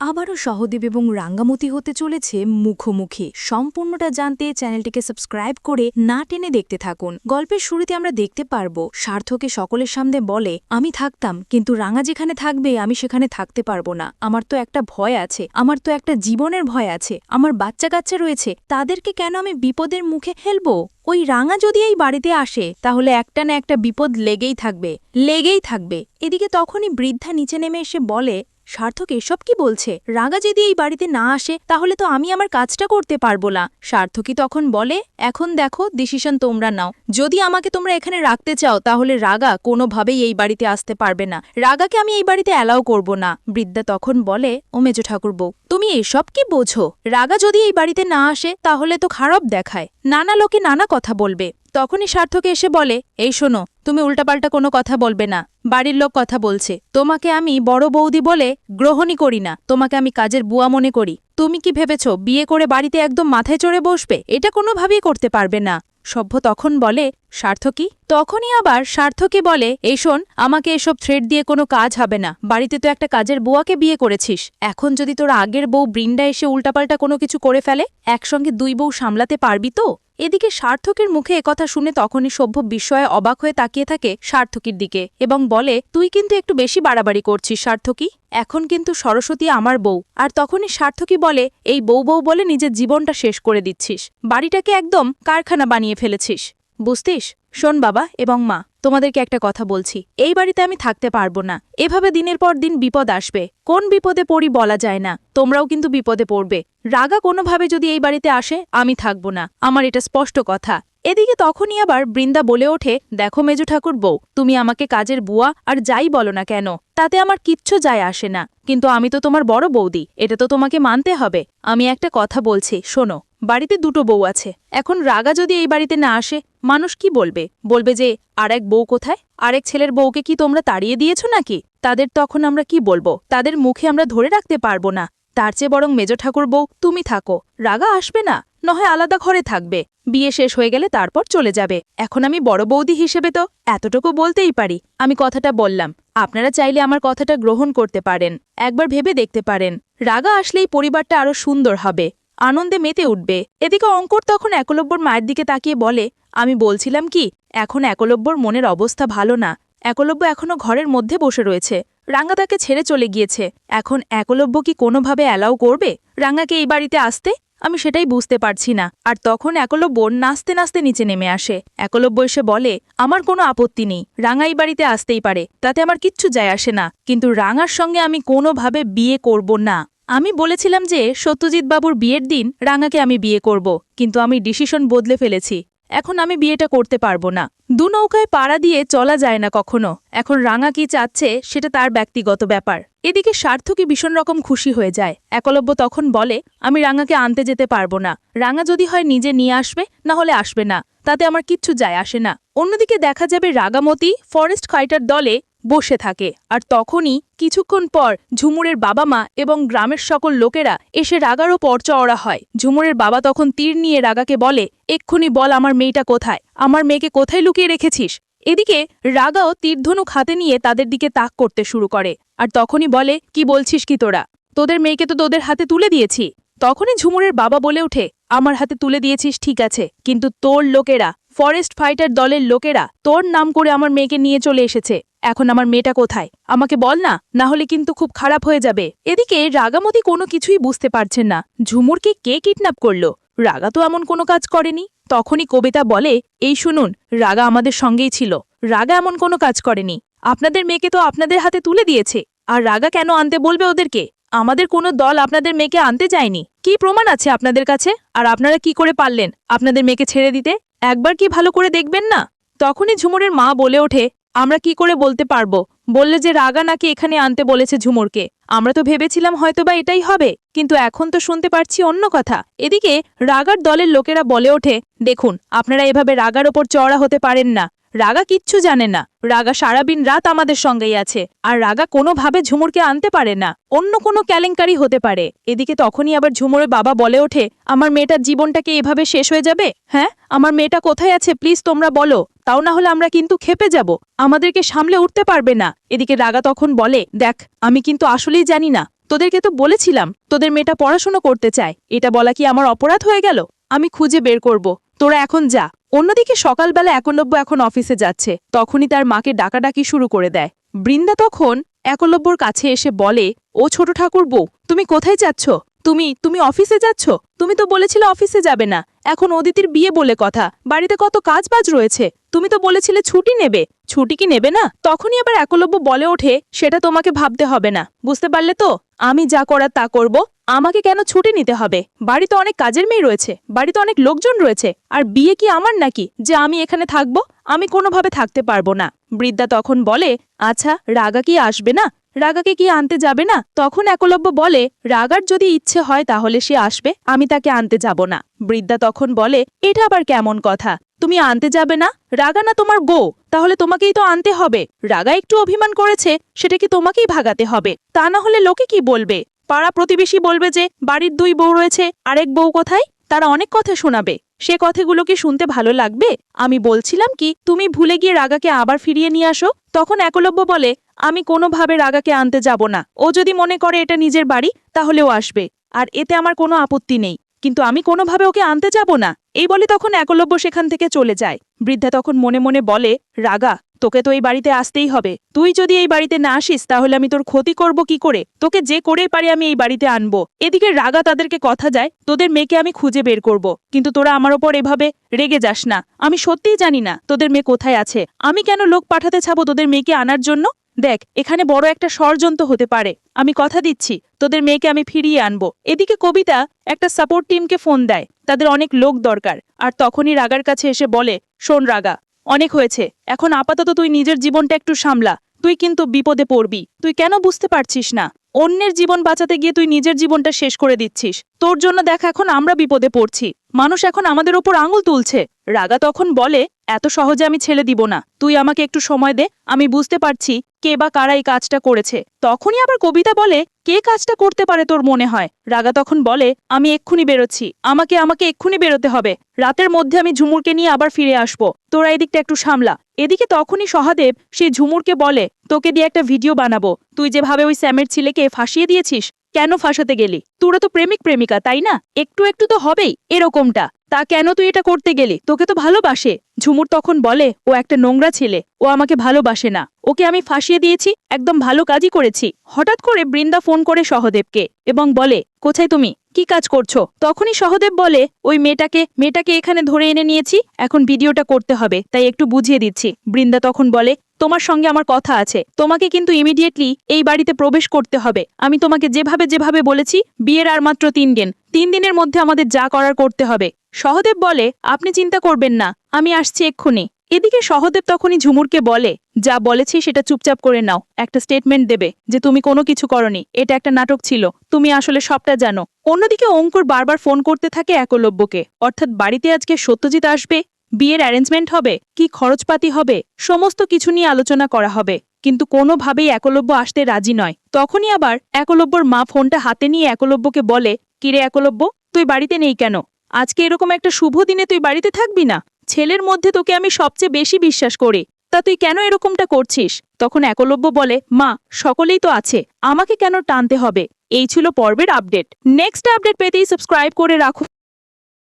আবারও সহদেব এবং রাঙ্গামতি হতে চলেছে মুখোমুখি। সম্পূর্ণটা জানতে চ্যানেলটিকে সাবস্ক্রাইব করে না টেনে দেখতে থাকুন। গল্পের শুরুতে আমরা দেখতে পারব, সার্থকে সকলের সামনে বলে, আমি থাকতাম, কিন্তু রাঙা যেখানে থাকবে, আমি সেখানে থাকতে পারব না। আমার তো একটা ভয় আছে, আমার তো একটা জীবনের ভয় আছে, আমার বাচ্চা কাচ্চা রয়েছে, তাদেরকে কেন আমি বিপদের মুখে ফেলব? ওই রাঙা যদি এই বাড়িতে আসে, তাহলে একটা না একটা বিপদ লেগেই থাকবে লেগেই থাকবে। এদিকে তখনই বৃদ্ধা নিচে নেমে এসে বলে সার্থক এসব কি বলছে? রাগা যদি এই বাড়িতে না আসে, তাহলে তো আমি আমার কাজটা করতে পারব না। সার্থকই তখন বলে, এখন দেখো ডিসিশন তোমরা নাও। যদি আমাকে তোমরা এখানে রাখতে চাও, তাহলে রাগা কোনোভাবেই এই বাড়িতে আসতে পারবে না। রাগাকে আমি এই বাড়িতে অ্যালাউ করব না। বৃদ্ধা তখন বলে, ও মেজ ঠাকুর বউ, তুমি এসব কি বোঝো? রাগা যদি এই বাড়িতে না আসে, তাহলে তো খারাপ দেখায়। নানা লোকে নানা কথা বলবে। তখনই সার্থকে এসে বলে, এই শোনো, তুমি উল্টাপাল্টা কোনো কথা বলবে না। বাড়ির লোক কথা বলছে। তোমাকে আমি বড় বৌদি বলে গ্রহণই করি না। তোমাকে আমি কাজের বুয়া মনে করি। তুমি কি ভেবেছ বিয়ে করে বাড়িতে একদম মাথায় চড়ে বসবে? এটা কোনোভাবেই করতে পারবে না। সভ্য তখন বলে, সার্থকী? তখনই আবার সার্থকী বলে, এই শোন, আমাকে এসব থ্রেড দিয়ে কোনো কাজ হবে না। বাড়িতে তো একটা কাজের বুয়াকে বিয়ে করেছিস। এখন যদি তোর আগের বউ বৃন্দা এসে উল্টাপাল্টা কোনো কিছু করে ফেলে, একসঙ্গে দুই বউ সামলাতে পারবি তো? এদিকে সার্থকের মুখে একথা শুনে তখনই সভ্য বিস্ময়ে অবাক হয়ে তাকিয়ে থাকে সার্থকীর দিকে এবং বলে, তুই কিন্তু একটু বেশি বাড়াবাড়ি করছিস, সার্থকী। এখন কিন্তু সরস্বতী আমার বউ। আর তখনই সার্থকী বলে, এই বউ বউ বলে নিজের জীবনটা শেষ করে দিচ্ছিস। বাড়িটাকে একদম কারখানা বানিয়ে ফেলেছিস। বুঝতিস? শোন বাবা এবং মা, তোমাদেরকে একটা কথা বলছি। এই বাড়িতে আমি থাকতে পারব না। এভাবে দিনের পর দিন বিপদ আসবে। কোন বিপদে পড়ি বলা যায় না। তোমরাও কিন্তু বিপদে পড়বে। রাগা কোনোভাবে যদি এই বাড়িতে আসে, আমি থাকব না। আমার এটা স্পষ্ট কথা। এদিকে তখনই আবার বৃন্দা বলে ওঠে, দেখো মেজু ঠাকুর বউ, তুমি আমাকে কাজের বুয়া আর যাই বলো না কেন, তাতে আমার কিচ্ছু যায় আসে না। কিন্তু আমি তো তোমার বড় বৌদি, এটা তো তোমাকে মানতে হবে। আমি একটা কথা বলছি, শোনো, বাড়িতে দুটো বউ আছে। এখন রাগা যদি এই বাড়িতে না আসে, মানুষ কি বলবে? বলবে যে আর এক বউ কোথায়? আরেক ছেলের বউকে কি তোমরা তাড়িয়ে দিয়েছ নাকি? তাদের তখন আমরা কি বলব? তাদের মুখে আমরা ধরে রাখতে পারব না। তার চেয়ে বরং মেজ ঠাকুর বউ, তুমি থাকো। রাগা আসবে না। নয় আলাদা ঘরে থাকবে। বিয়ে শেষ হয়ে গেলে তারপর চলে যাবে। এখন আমি বড় বৌদি হিসেবে তো এতটুকু বলতেই পারি। আমি কথাটা বললাম, আপনারা চাইলে আমার কথাটা গ্রহণ করতে পারেন। একবার ভেবে দেখতে পারেন। রাগা আসলেই পরিবারটা আরও সুন্দর হবে। আনন্দে মেতে উঠবে। এদিকে অঙ্কর তখন একলব্যর মায়ের দিকে তাকিয়ে বলে, আমি বলছিলাম কি, এখন একলব্যর মনের অবস্থা ভালো না। একলব্য এখনও ঘরের মধ্যে বসে রয়েছে। রাঙ্গা তাকে ছেড়ে চলে গিয়েছে। এখন একলব্য কি কোনোভাবে অ্যালাউ করবে? রাঙ্গাকে এই বাড়িতে আসতে আমি সেটাই বুঝতে পারছি না। আর তখন একলব্য নাচতে নাচতে নিচে নেমে আসে। একলব্য এসে বলে, আমার কোনো আপত্তি নেই। রাঙাই বাড়িতে আসতেই পারে। তাতে আমার কিচ্ছু যায় আসে না। কিন্তু রাঙার সঙ্গে আমি কোনোভাবে বিয়ে করব না। আমি বলেছিলাম যে সত্যজিৎবাবুর বিয়ের দিন রাঙাকে আমি বিয়ে করব। কিন্তু আমি ডিসিশন বদলে ফেলেছি। এখন আমি বিয়েটা করতে পারব না। দু নৌকায় পাড়া দিয়ে চলা যায় না কখনো। এখন রাঙা কি চাচ্ছে, সেটা তার ব্যক্তিগত ব্যাপার। এদিকে সার্থকই ভীষণ রকম খুশি হয়ে যায়। একলব্য তখন বলে, আমি রাঙাকে আনতে যেতে পারব না। রাঙা যদি হয় নিজে নিয়ে আসবে, না হলে আসবে না। তাতে আমার কিচ্ছু যায় আসে না। অন্যদিকে দেখা যাবে রাগামতি, ফরেস্ট ফাইটার দলে বসে থাকে। আর তখনই কিছুক্ষণ পর ঝুমুরের বাবা মা এবং গ্রামের সকল লোকেরা এসে রাগারও পরচওড়া হয়। ঝুমুরের বাবা তখন তীর নিয়ে রাগাকে বলে, এক্ষুনি বল আমার মেয়েটা কোথায়? আমার মেয়েকে কোথায় লুকিয়ে রেখেছিস? এদিকে রাগাও তীরধনুক হাতে নিয়ে তাদের দিকে তাক করতে শুরু করে। আর তখনই বলে, কি বলছিস কি তোরা? তোদের মেয়েকে তো তোদের হাতে তুলে দিয়েছি। তখনই ঝুমুরের বাবা বলে ওঠে, আমার হাতে তুলে দিয়েছিস, ঠিক আছে, কিন্তু তোর লোকেরা, ফরেস্ট ফাইটার দলের লোকেরা, তোর নাম করে আমার মেয়েকে নিয়ে চলে এসেছে। এখন আমার মেয়েটা কোথায়? আমাকে বল না না হলে কিন্তু খুব খারাপ হয়ে যাবে। এদিকে রাগামতি কোনো কিছুই বুঝতে পারছেন না। ঝুমুরকে কে কিডন্যাপ করল? রাগা তো এমন কোনো কাজ করেনি। তখনই কবিতা বলে, এই শুনুন, রাগা আমাদের সঙ্গেই ছিল। রাগা এমন কোনো কাজ করেনি। আপনাদের মেয়েকে তো আপনাদের হাতে তুলে দিয়েছে। আর রাগা কেন আনতে বলবে ওদেরকে? আমাদের কোনো দল আপনাদের মেয়েকে আনতে যায়নি। কি প্রমাণ আছে আপনাদের কাছে? আর আপনারা কি করে পারলেন আপনাদের মেয়েকে ছেড়ে দিতে? একবার কি ভালো করে দেখবেন না? তখনই ঝুমুরের মা বলে ওঠে আমরা কি করে বলতে পারব? বললে যে রাগা নাকি এখানে আনতে বলেছে ঝুমুরকে। আমরা তো ভেবেছিলাম হয়তোবা এটাই হবে, কিন্তু এখন তো শুনতে পারছি অন্য কথা। এদিকে রাগার দলের লোকেরা বলে ওঠে, দেখুন, আপনারা এভাবে রাগার ওপর চড়া হতে পারেন না। রাগা কিচ্ছু জানে না। রাগা সারাদিন রাত আমাদের সঙ্গেই আছে। আর রাগা কোনোভাবে ঝুমুরকে আনতে পারে না। অন্য কোনো কেলেঙ্কারি হতে পারে। এদিকে তখনই আবার ঝুমুরের বাবা বলে ওঠে, আমার মেয়েটার জীবনটাকে এভাবে শেষ হয়ে যাবে? হ্যাঁ আমার মেয়েটা কোথায় আছে? প্লিজ তোমরা বলো। তাও না হলে আমরা কিন্তু খেপে যাব। আমাদেরকে সামলে উঠতে পারবে না। এদিকে রাগা তখন বলে, দেখ, আমি কিন্তু আসলেই জানি না। তোদেরকে তো বলেছিলাম, তোদের মেয়েটা পড়াশোনা করতে চায়। এটা বলা কি আমার অপরাধ হয়ে গেল? আমি খুঁজে বের করব। তোরা এখন যা। অন্যদিকে সকালবেলা একলব্য এখন অফিসে যাচ্ছে। তখনই তার মাকে ডাকাডাকি শুরু করে দেয়। বৃন্দা তখন একলব্যর কাছে এসে বলে, ও ছোট ঠাকুর বউ তুমি কোথায় যাচ্ছ? তুমি তুমি অফিসে যাচ্ছ? তুমি তো বলেছিলে অফিসে যাবে না। এখন অদিতির বিয়ে বলে কথা। বাড়িতে কত কাজ বাজ রয়েছে। তুমি তো বলেছিলে ছুটি নেবে। ছুটি কি নেবে না? তখনই আবার একলব্য বলে ওঠে, সেটা তোমাকে ভাবতে হবে না। বুঝতে পারলে তো? আমি যা করার তা করব। আমাকে কেন ছুটি নিতে হবে? বাড়িতে অনেক কাজের মেয়ে রয়েছে। বাড়িতে অনেক লোকজন রয়েছে। আর বিয়ে কি আমার নাকি? যে আমি এখানে থাকব? আমি কোনোভাবে থাকতে পারব না। বৃদ্ধা তখন বলে আচ্ছা রাগা কি আসবে না? রাগাকে কি আনতে যাবে না? তখন একলব্য বলে, রাগার যদি ইচ্ছে হয় তাহলে সে আসবে, আমি তাকে আনতে যাব না। বৃদ্ধা তখন বলে, এটা আবার কেমন কথা? তুমি আনতে যাবে না? রাগা না তোমার গো, তাহলে তোমাকেই তো আনতে হবে। রাগা একটু অভিমান করেছে, সেটা কি তোমাকেই ভাগাতে হবে? তা না হলে লোকে কি বলবে? পাড়া প্রতিবেশী বলবে যে, বাড়ির দুই বউ রয়েছে, আরেক বউ কোথায়? তারা অনেক কথা শোনাবে। সে কথাগুলো কি শুনতে ভালো লাগবে? আমি বলছিলাম কি, তুমি ভুলে গিয়ে রাগাকে আবার ফিরিয়ে নিয়ে আসো। তখন একলব্য বলে আমি কোনোভাবে রাগাকে আনতে যাব না। ও যদি মনে করে এটা নিজের বাড়ি, তাহলে ও আসবে। আর এতে আমার কোনো আপত্তি নেই। কিন্তু আমি কোনোভাবে ওকে আনতে যাব না। এই বলে তখন একলব্য সেখান থেকে চলে যায়। বৃদ্ধা তখন মনে মনে বলে, রাগা, তোকে তো এই বাড়িতে আসতেই হবে। তুই যদি এই বাড়িতে না আসিস, তাহলে আমি তোর ক্ষতি করব কি করে? তোকে যে করেই পারি আমি এই বাড়িতে আনব। এদিকে রাগা তাদেরকে কথা যায়, তোদের মেয়েকে আমি খুঁজে বের করব। কিন্তু তোরা আমার ওপর এভাবে রেগে যাস না। আমি সত্যিই জানি না তোদের মেয়ে কোথায় আছে। আমি কেন লোক পাঠাতে ছাবো তোদের মেয়েকে আনার জন্য? দেখ, এখানে বড় একটা ষড়যন্ত্র হতে পারে। আমি কথা দিচ্ছি, তোদের মেয়েকে আমি ফিরিয়ে আনব। এদিকে কবিতা একটা সাপোর্ট টিমকে ফোন দেয়। তাদের অনেক লোক দরকার। আর তখনই রাগার কাছে এসে বলে, শোন রাগা, অনেক হয়েছে। এখন আপাতত তুই নিজের জীবনটা একটু সামলা। তুই কিন্তু বিপদে পড়বি। তুই কেন বুঝতে পারছিস না? অন্যের জীবন বাঁচাতে গিয়ে তুই নিজের জীবনটা শেষ করে দিচ্ছিস। তোর জন্য দেখ, এখন আমরা বিপদে পড়ছি। মানুষ এখন আমাদের ওপর আঙুল তুলছে। রাগা তখন বলে, এত সহজে আমি ছেড়ে দিব না। তুই আমাকে একটু সময় দে। আমি বুঝতে পারছি কে বা কারা এই কাজটা করেছে। তখনই আবার কবিতা বলে, কে কাজটা করতে পারে তোর মনে হয়? রাগা তখন বলে, আমি এক্ষুনি বেরোচ্ছি। আমাকে আমাকে এক্ষুনি বেরোতে হবে। রাতের মধ্যে আমি ঝুমুরকে নিয়ে আবার ফিরে আসব। তোরা এদিকটা একটু সামলা। এদিকে তখনই সহাদেব সেই ঝুমুরকে বলে, তোকে দিয়ে একটা ভিডিও বানাবো। তুই যেভাবে ওই স্যামের ছেলেকে ফাঁসিয়ে দিয়েছিস, কেন ফাঁসাতে গেলি? তোরা তো প্রেমিক, প্রেমিকা, তাই না? একটু একটু তো হবেই এরকমটা। তা কেন তুই এটা করতে গেলি? তোকে তো ভালোবাসে। ঝুমুর তখন বলে, ও একটা নোংরা ছেলে। ও আমাকে ভালোবাসে না। ওকে আমি ফাঁসিয়ে দিয়েছি, একদম ভালো কাজই করেছি। হঠাৎ করে বৃন্দা ফোন করে সহদেবকে এবং বলে, কোথায় তুমি? কি কাজ করছ? তখনই সহদেব বলে, ওই মেয়েটাকে মেয়েটাকে এখানে ধরে এনে নিয়েছি, এখন ভিডিওটা করতে হবে, তাই একটু বুঝিয়ে দিচ্ছি। বৃন্দা তখন বলে, তোমার সঙ্গে আমার কথা আছে। তোমাকে কিন্তু ইমিডিয়েটলি এই বাড়িতে প্রবেশ করতে হবে। আমি তোমাকে যেভাবে যেভাবে বলেছি, বিয়ের আর মাত্র তিন দিন। তিন দিনের মধ্যে আমাদের যা করার করতে হবে। সহদেব বলে, আপনি চিন্তা করবেন না, আমি আসছি এক্ষুনি। এদিকে সহদেব তখনই ঝুমুরকে বলে, যা বলেছি সেটা চুপচাপ করে নাও। একটা স্টেটমেন্ট দেবে যে তুমি কোনো কিছু করনি। এটা একটা নাটক ছিল। তুমি আসলে সবটা জানো। অন্যদিকে অঙ্কুর বারবার ফোন করতে থাকে একলব্যকে। অর্থাৎ বাড়িতে আজকে সত্যজিৎ আসবে? বিয়ের অ্যারেঞ্জমেন্ট হবে? কি খরচপাতি হবে? সমস্ত কিছু নিয়ে আলোচনা করা হবে। কিন্তু কোনোভাবেই একলব্য আসতে রাজি নয়। তখনই আবার একলব্যর মা ফোনটা হাতে নিয়ে একলব্যকে বলে কিরে একলব্য? তুই বাড়িতে নেই কেন? আজকে এরকম একটা শুভ দিনে তুই বাড়িতে থাকবি না? ছেলের মধ্যে তোকে আমি সবচেয়ে বেশি বিশ্বাস করি। তা তুই কেন এরকমটা করছিস? তখন একলব্য বলে, মা, সকলেই তো আছে, আমাকে কেন টানতে হবে? এই ছিল পর্বের আপডেট। নেক্সট আপডেট পেতেই সাবস্ক্রাইব করে রাখো।